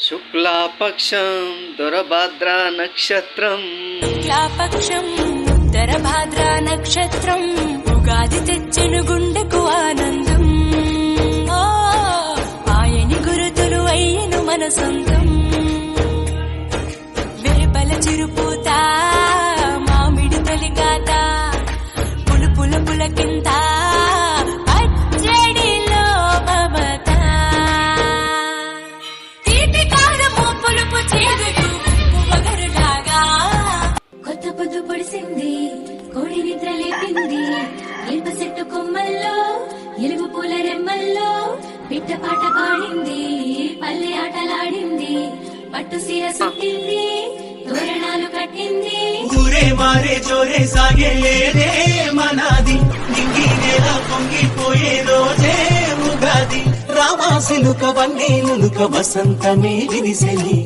శుక్లాపక్షం దొరభద్ర నక్షత్రం. శుక్లాపక్షం ఉత్తరభాద్ర నక్షత్రం ఉగాది తెచ్చెను గుండెకు ఆనందం. ఆయని గురుతులు అయ్యను మన సొంతం. నిద్ర లేపింది చెట్టు కొమ్మల్లో ఎలుగు పూల రెమ్మల్లో పిట్ట పాట పాడింది పల్లె ఆటలాడింది. పట్టు సీర సుట్టింది తోరణాలు కట్టింది. ఊరే మారే చోరే సాగే లేదే మనాది. నింగి నేల పొంగిపోయే రోజే ఉగాది. రామాసిలుక వన్నేలుక వసంతమే విరిసెని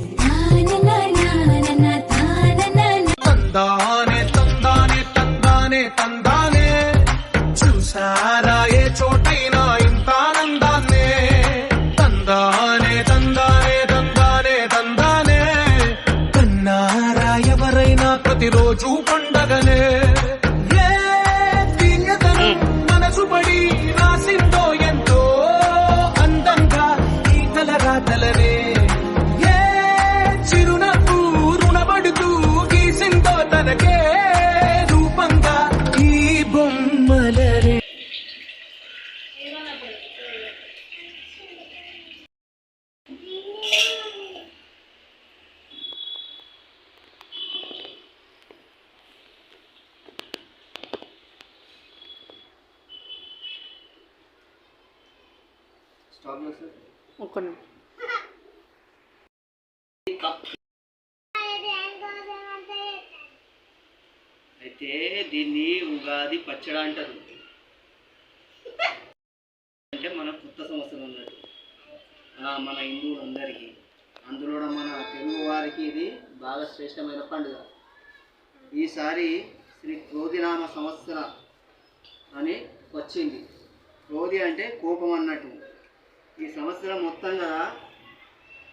అయితే దీన్ని ఉగాది పచ్చడి అంటారు. అంటే మన కొత్త సంవత్సరం అన్నట్టు. ఆ, మన హిందువులందరికీ. అందులో మన తెలుగు వారికి ఇది బాగా శ్రేష్టమైన పండుగ. ఈసారి శ్రీ క్రోధినామ సంవత్సర అని వచ్చింది. క్రోధి అంటే కోపం అన్నట్టు. ఈ సంవత్సరం మొత్తంగా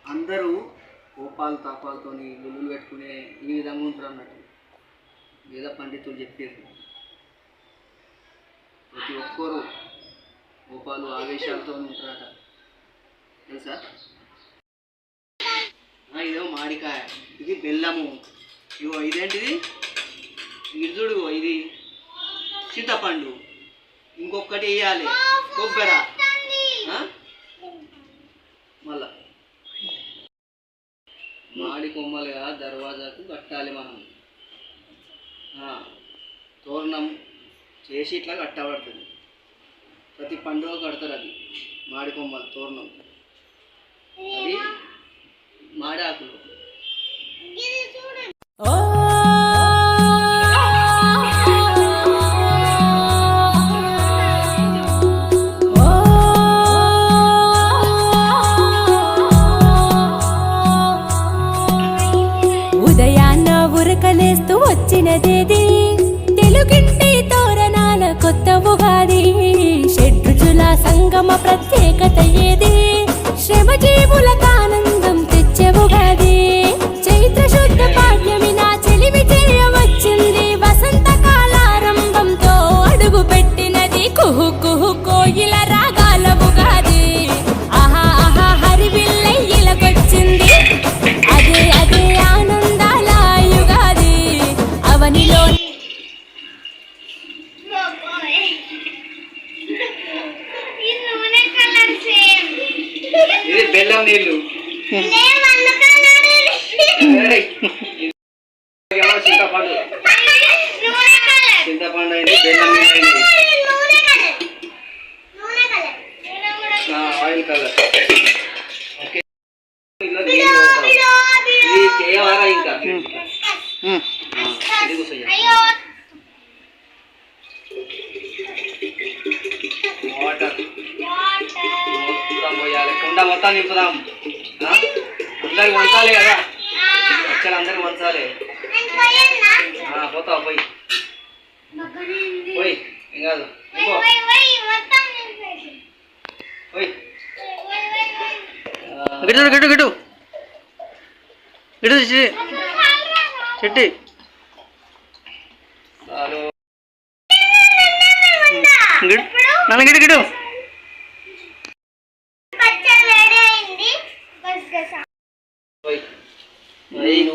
అందరూ కోపాలు తాపాలతో గుళ్ళు పెట్టుకునే ఈ విధంగా ఉంటారు అన్నట్టు. వేద పండితులు చెప్పారు ప్రతి ఒక్కరూ కోపాలు ఆవేశాలతో ఉంటారట. తెలుసా? ఇదేమో మామిడికాయ ఇది బెల్లము. ఇగో ఇదేంటిది? ఇర్జుడు ఇది చింతపండు. ఇంకొకటి వేయాలి. కొబ్బరి. మాడి కొమ్మలుగా దర్వాజాకు కట్టాలి మనం. ఆ, తోరణం చేసి ఇట్లా కట్టబడుతుంది. ప్రతి పండుగ కడతారు అది మాడి కొమ్మలు తోరణం. అది మాడి ก็มาประเทศ చింతపండు చింతపండు అయింది బెల్లం అయింది ఆయిల్ కలర్ ఓకే ఇది చేయవారా ఇంకా ఇది వాటర్ మొత్తం పోయాలి. కుండ మొత్తం నింపుదాం. అందరికి వంచాలి కదా. అక్కలు అందరిని పంచాలి పోతావు పోయి. పోయి ఏం కాదు. పోయి గిట్టు గిట్టు గిట్టు గిట్టు. చెట్టి. నన్ను గిడు గిడు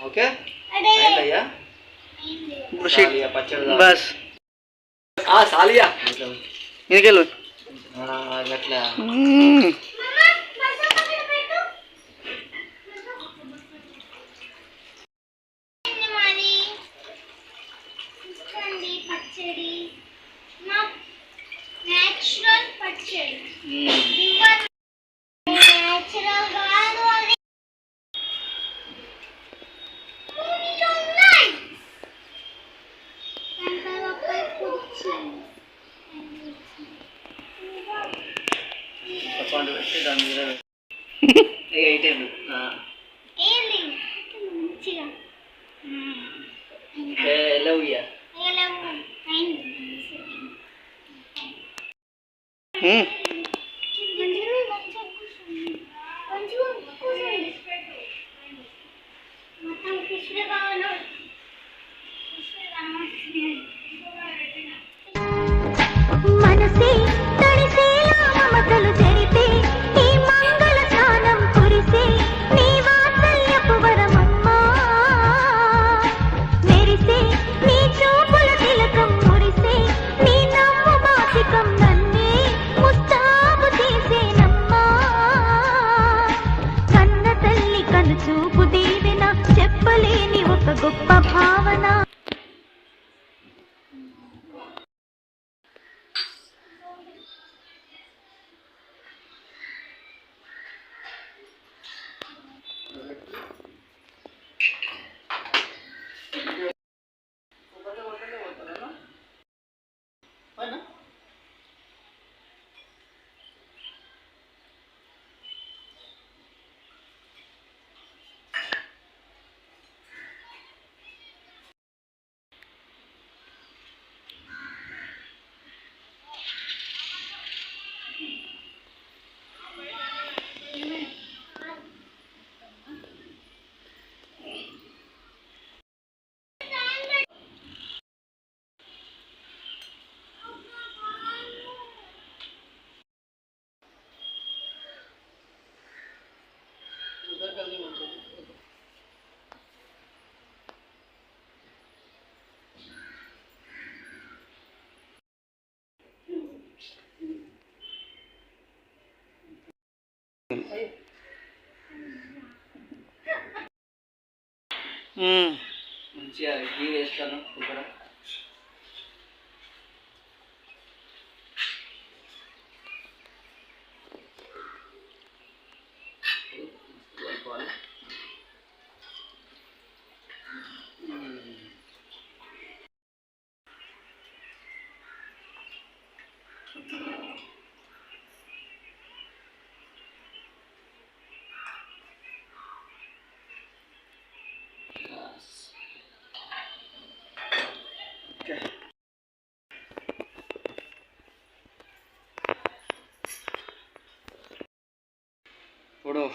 ఓకే? అయ్యా బస్. సాలియా ఇంకెళ్ళు అట్లా ఎయిట్ లవ్ యా మొత్తం కృష్ణ భావన కృష్ణ భావన మంచిగా గీ వేస్తాను ఇక్కడ. ఇప్పుడు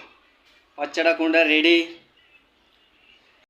పచ్చడ కుండ రెడీ.